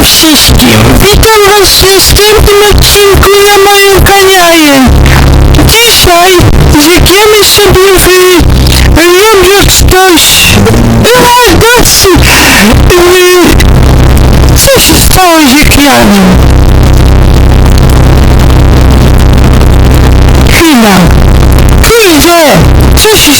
Witam Was w następnym odcinku na moim kanale. Dzisiaj jedziemy sobie wymierzać coś. Coś z pożegnania. Chwila. Kurde, coś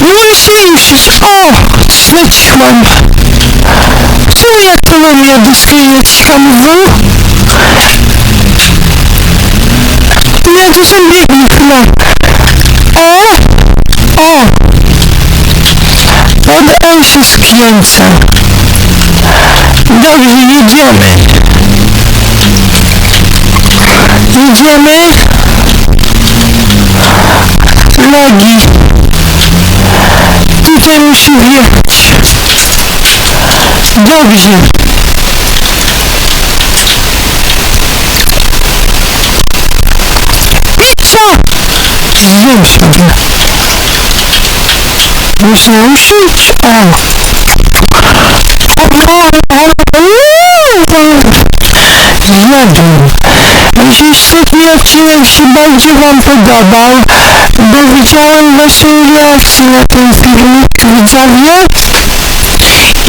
grze. No się już jest... O! Znaczyłam. Co ja tu robię dyskretyczkami w? Ja są biegnie chwilę. O! O! Pod L się skręca. Dobrze, jedziemy. Jedziemy. Lagi. помощью Божьей. Господи, вы слышите? Я думаю, Jeśli ostatni odcinek bardzo wam podobał, bo widziałem waszą reakcję na ten filmik, widzowie,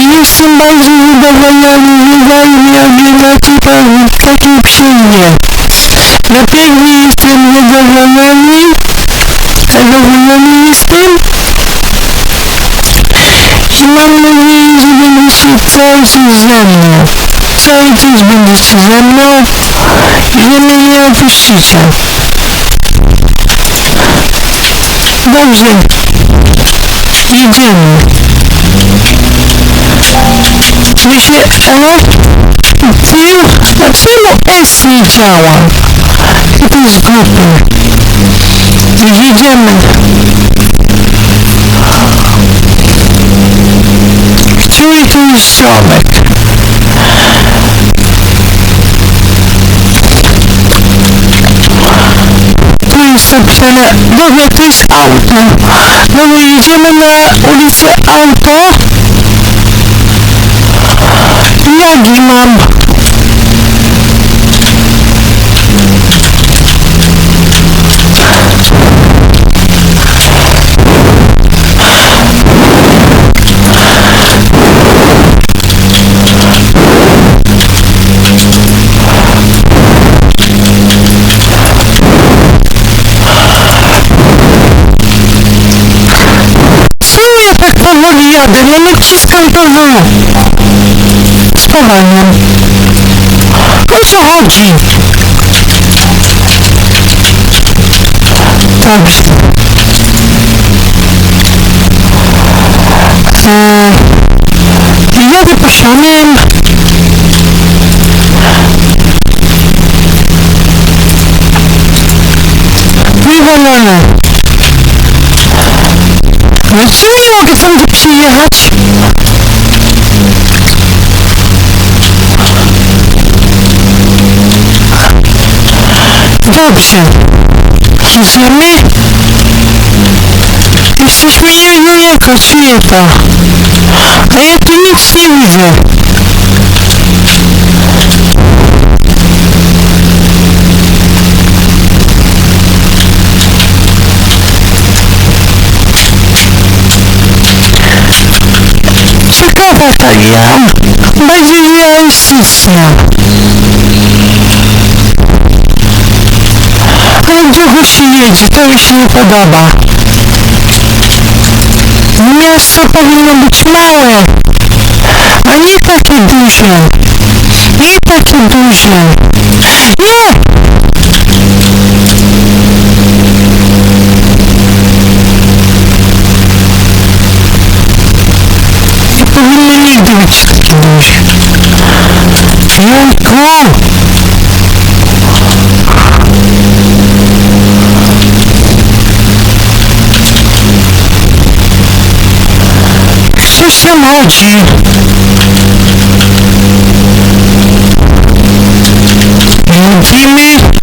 i jestem bardzo zadowolony, dali mi oglądacie pan w takim filmie. Naprawdę jestem zadowolony, zadowolony jestem i mam nadzieję, że będziecie cały czas ze mną. Czas będziecie ze mną i że mnie nie opuścicie. Dobrze. Jedziemy. Myślę, ale wiem, dlaczego S nie działa. I to jest głupie. Jedziemy. Który to jest ziomek? Napisane, dobra, to jest auto. Dobra, jedziemy na ulicę auto. Lagi mam. To W. Spowalniam. O co chodzi? Dobrze. Eee, posianiem. Wywalone. No co nie mogę Насилие фундация. Дальше. Зиме. Ты стесняешь меня, Космета. А я тут все видел. Talia. Będzie realistyczna. Ale długo się jedzie, to mi się nie podoba. Miasto powinno być małe, a nie takie duże. Nie takie duże. Nie! повинна відомість покинути. Церкву! Ксюся молчи. Иди мне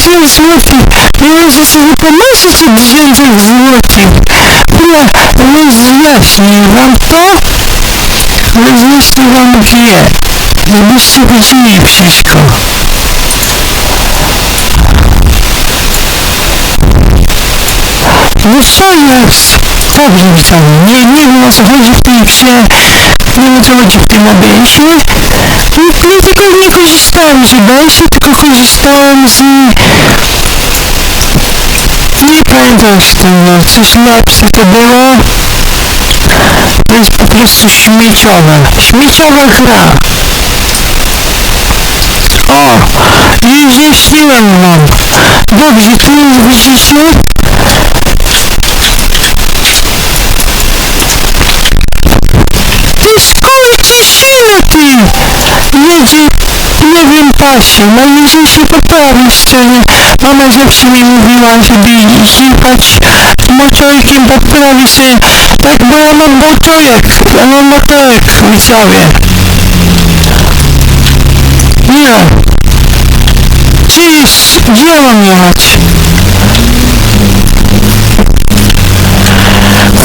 złotych! Niesamowite tychże! Tysiąc złotych ja pierdzielę, widzowie! Tysiąc złotych! Ja może sobie tysiącach złotych! Ja rozjaśnię wam to! Rozjaśnię wam gdzie! Żebyście widzieli wszystko! Jest? Dobrze widzowie, nie, nie wiem o co chodzi w tej grze, nie wiem o co chodzi w tym OBS-ie. Nie, tylko nie z OBS-u, tylko korzystałem z... Nie pamiętam z no, coś lepsze to było. To jest po prostu śmieciowe. Śmieciowa gra. O! I wyjaśniłem wam. Dobrze, tu już widzicie? Ty skurczysynu ty! Jedzie w pasie, no jedzie się po prawej stronie. Mama zawsze mi mówiła, żeby jechać motorkiem po prawej stronie. Tak, bo ja mam motorek, ja mam motorek, widzowie. Nie. Gdzie jest, gdzie mam jechać?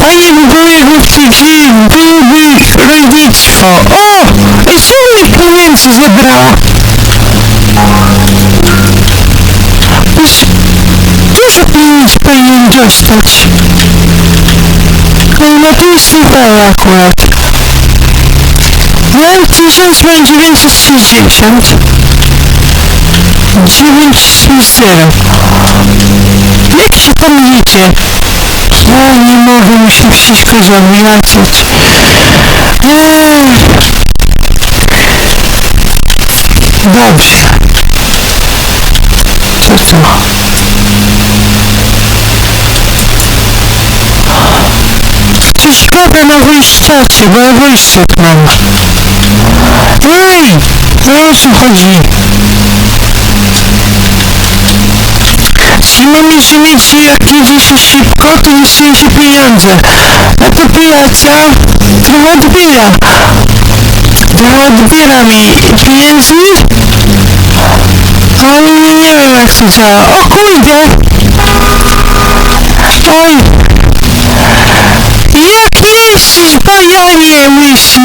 Fajnie by było jakby w tej grze byłoby rolnictwo. O! I sumie pieniędzy zebrała. Pieniędzy powinien dostać. No, to jest super akurat. Mam 1960. 930. Jak się tam jedzie? Ja nie mogę, muszę wszystko zawracać. Eee. Dobrze. Kopię na wojstacie, bo ja wojstek mam. Ej! O co chodzi? Zima mi się mieć, jak jedzie się szybko, to dostaje się pieniądze. No to pijaca trochę odbiera. Trochę odbiera mi pieniędzy, ale nie, nie wiem jak to działa. O kurde! Jeździsz, bajanie łysy?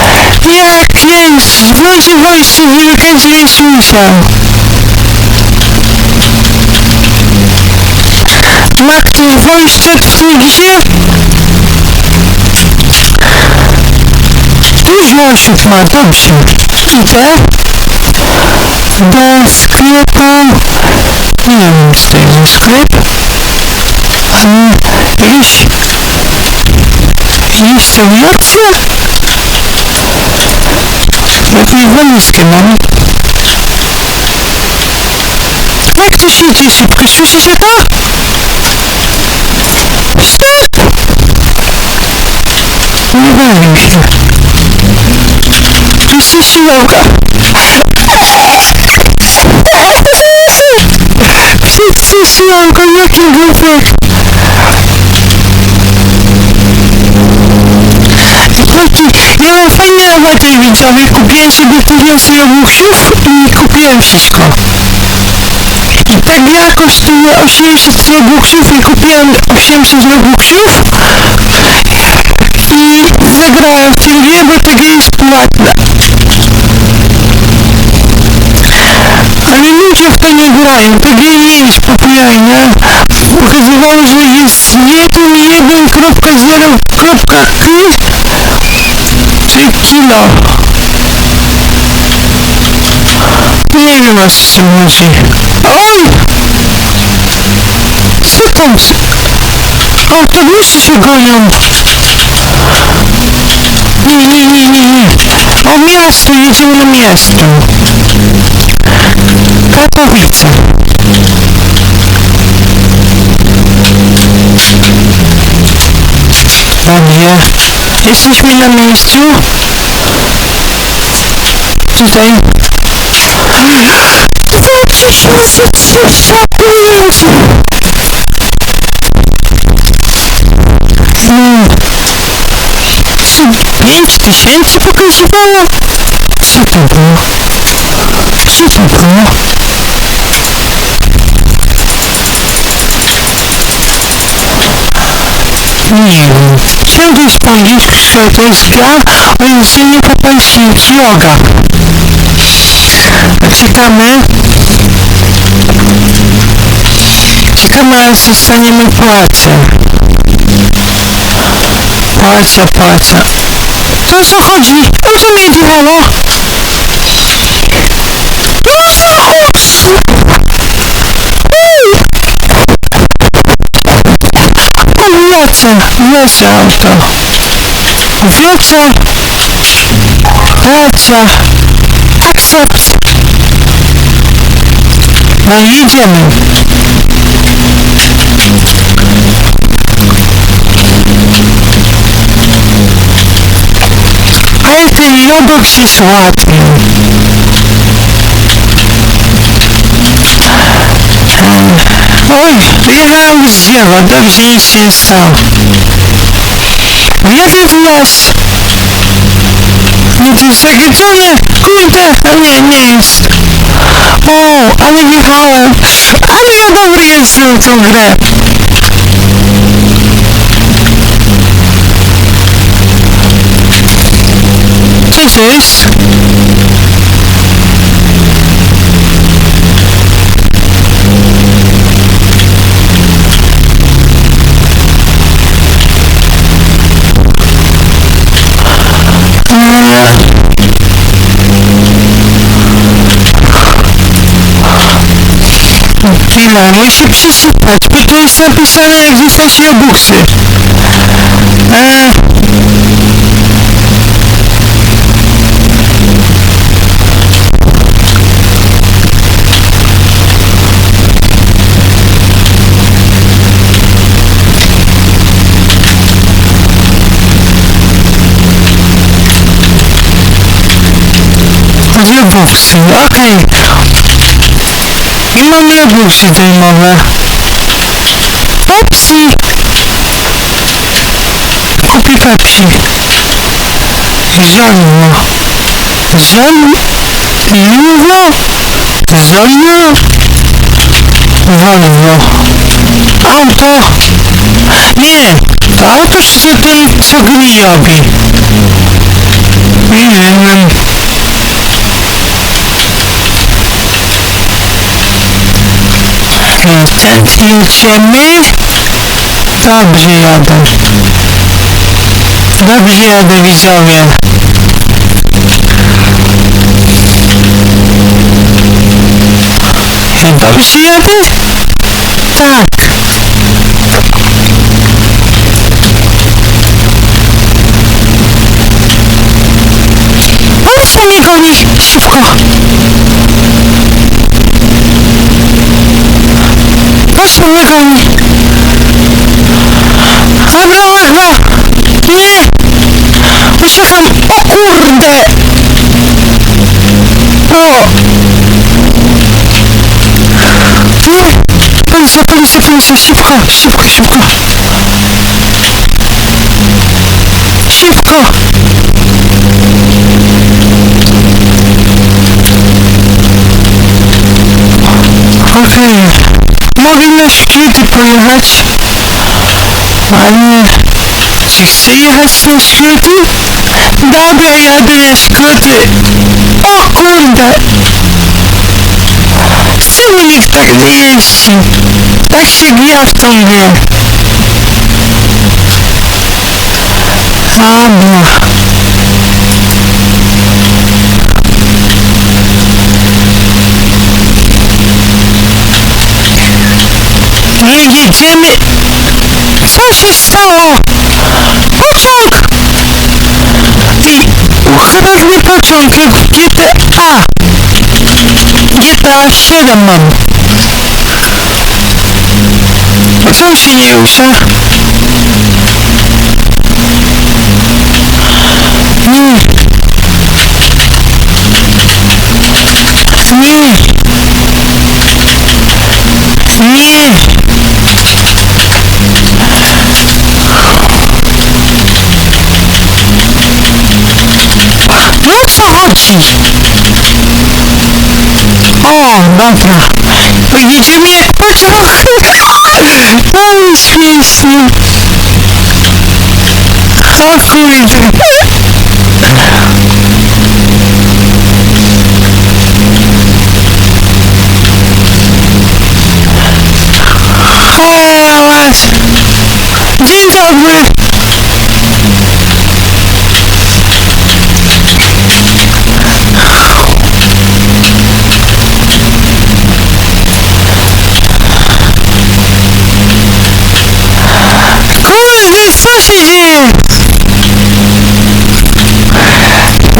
Jak jeździsz? Włączę wojsko, żeby każdy nie słyszał. Ma ktoś wojszczek w tej grze? Dużo osób ma, dobrze. Idę do sklepu. Nie wiem, co to jest sklep. Um, инструменту это его инструмент. Как чуть-чуть, если чуть-чуть это не боимся. Чуть-чуть елка. Чуть-чуть елка, я не глупая. Ja mam fajny roboty widzowie, kupiłem sobie tysiąc robuxów i kupiłem wszystko. I ta gra kosztuje 800 robuxów i kupiłem 800 robuxów. I zagrałem w tę grę, bo ta gra jest płatna. Ale ludzie w to nie grają, ta gra nie jest popularna. Okazywało, że jest 1.1.0.2 kilo. Nie wiem o co chodzi. Oj! Co tam? Autobusy się gonią. Nie, nie, nie, nie, nie. O miasto, jedziemy na miasto. Katowice. Dobrze. Jesteśmy na miejscu. Tutaj. 2003 Jezu. Co, pięć tysięcy pokazywało? Co to było? Co to było? Nie wiem. Ciągle jest po że to jest gra o języku japońskim droga. Czytamy. Czekamy aż dostaniemy płacę. Płaca, płaca. To o co chodzi? O co mnie odjechało? No samochód! Lecę, lecę auto. Wlecę. Lecę. No i jedziemy. Ale ten lodok się złatwił. Oj, wyjechałem z dzieła, dobrze nic się nie stało. Jadę w las. Nie, to jest zakręcone. Kurde, a nie, nie jest. O, ale wjechałem. Ale ja dobry jestem w tą grę. Co to jest? finalnie się przeczytać. 15 pisane jak zostać na buksy. Eee. Okej. ok. I mam jabłuszki dejmowe. Pepsi! Kupi Pepsi. Zolno. Zol... Luwo? Zolno? Volvo. Auto. Nie, to auto się ten co gnijobi. Nie wiem. Jedziemy. Dobrze jadę. Dobrze jadę widzowie. Dobrze jadę? Tak. Policja mnie goni! Szybko! Selahan je, Ye Usahan ik? O Ye Pensa, Je, politie, Szybko, szybko, szybko Szybko Okej okay. Na skróty pojechać? Ale... Czy chcę jechać na skróty? Dobra, jadę na skróty. O kurde! Czemu nikt tak nie? Tak się gra w tą grę. медицины существовал почерк и художный почерк ГТА. ГТА Шедеман Отцом Сириуса Нет Нет нет! Ну, согласен. О, ладно. Видите, мне потрохнули. Ой, смешно. Охуительно.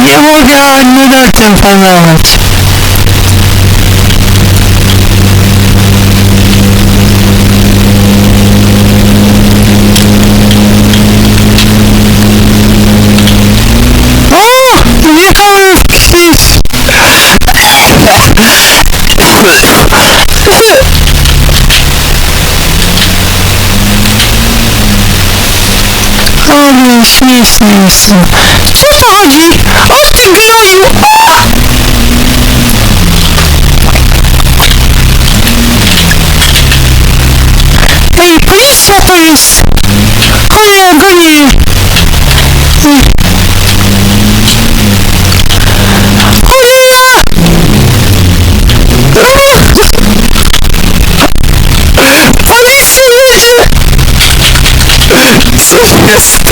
Я могу, не дать им понравиться. Oh, isso, isso, isso. Por favor, Gui. Oh, ganho. Oh. Tem três fatores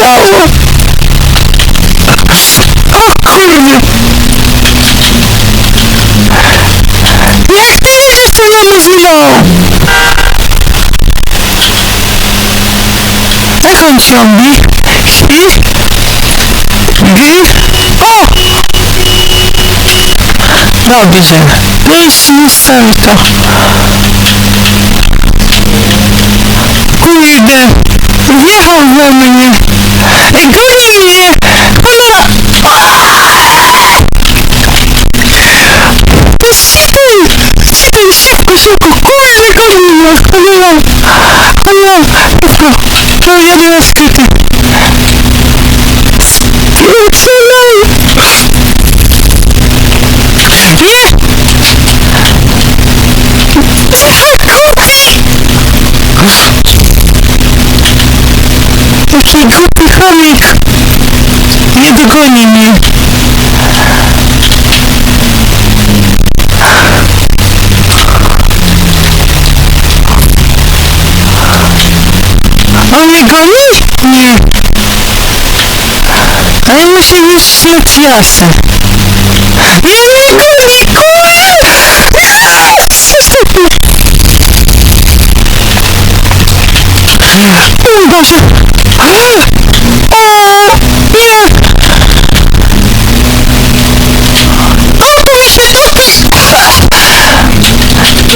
się stało? O kurde! Jak ty jedziesz tą limuzyną? Jak on ciągnie? Śpi? Gry? O! Dobrze. Puść salto. Kurde! Wjechał we mnie! 哎，哥你。Antonini. Antonini? Ela se me sentia-se. Um, dois, ah!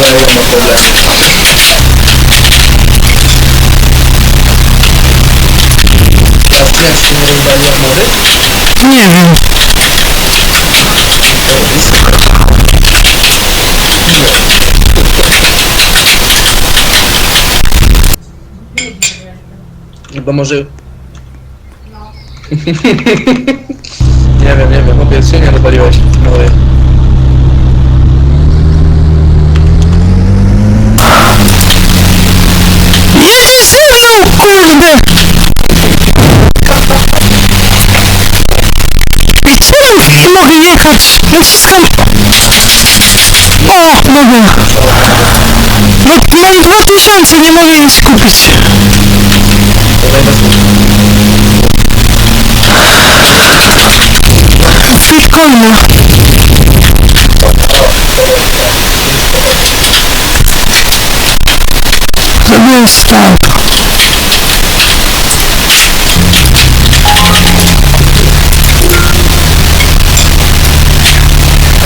наверное, туда. Я, в принципе, не разобью модель. Не, не. Допоможи. No. nie wiem, nie wiem, obiecuję, nie dobawiłaś małej. Naciskam... O, mogę. No, mam 2000, nie mogę. Dawaj bez Bitcoina. Ja nie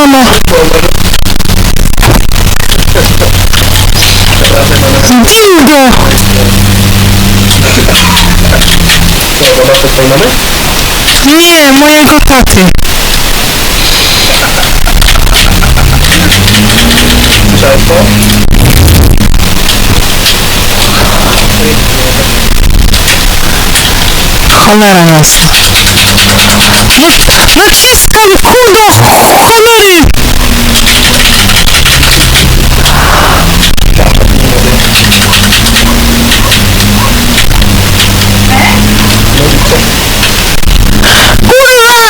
semanas. Cinco. Nie, moje kokoty. Ciasto? Cholera jasna. Lasciascare fondo colore! Bulla!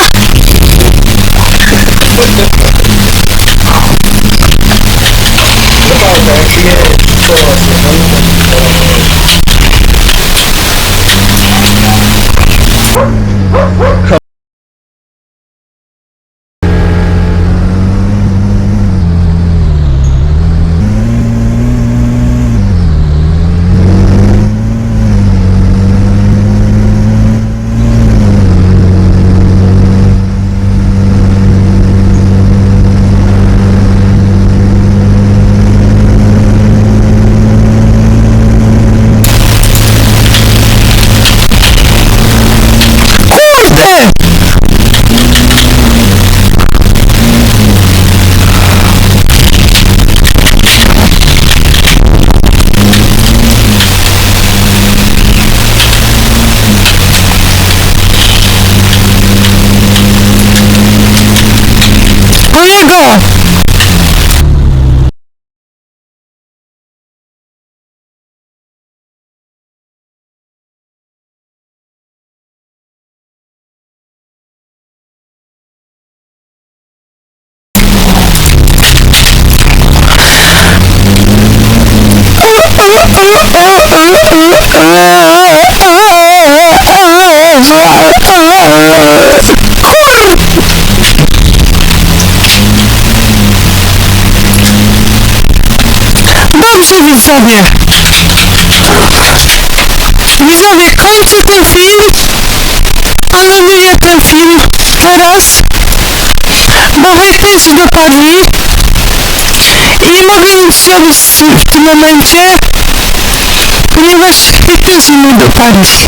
Dobrze widzowie! Widzowie, kończę ten film, anuluję ten film teraz, bo hejterzy dopadli i nie mogę nic zrobić w tym momencie, ponieważ hejterzy mnie dopadli.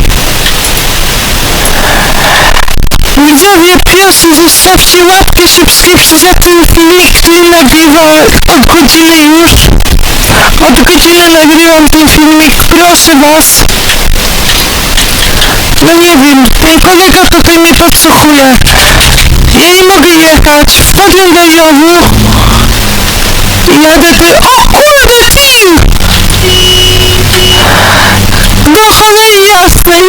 Widzowie, proszę zostawcie łapkę, subskrypcję za ten filmik, który nagrywam od godziny już. Od godziny nagrywam ten filmik, proszę was. No nie wiem, ten kolega tutaj mnie podsłuchuje. Ja nie mogę jechać, wpadłem do ziomu. Jadę. O kurde, film! Duchowej jasnej.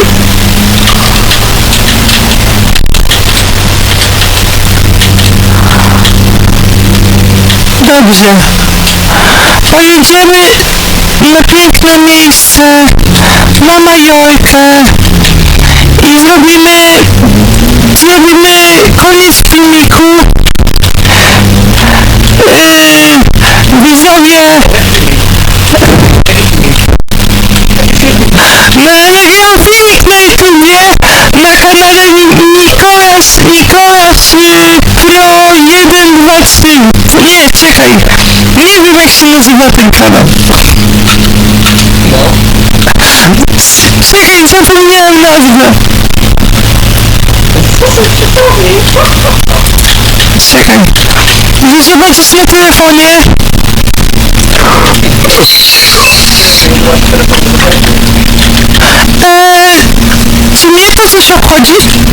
Dobrze. Pojedziemy na piękne miejsce, na Majorkę i zrobimy, zrobimy koniec filmiku. Yy, widzowie is not in Canaan. No. Zeggen, zo van je en luisteren. Zeggen, je is nog te slecht naar van je. Eh,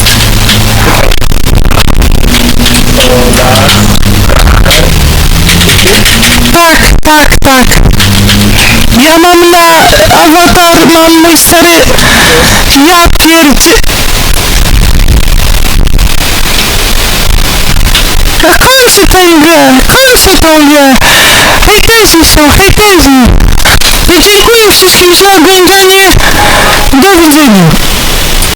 Tak, tak, tak. Ja mam na awatar, mam mój stary... Ja pierdzie... A kończę tę grę, kończę tę grę. Hejterzy są, hejterzy. Dziękuję wszystkim za oglądanie.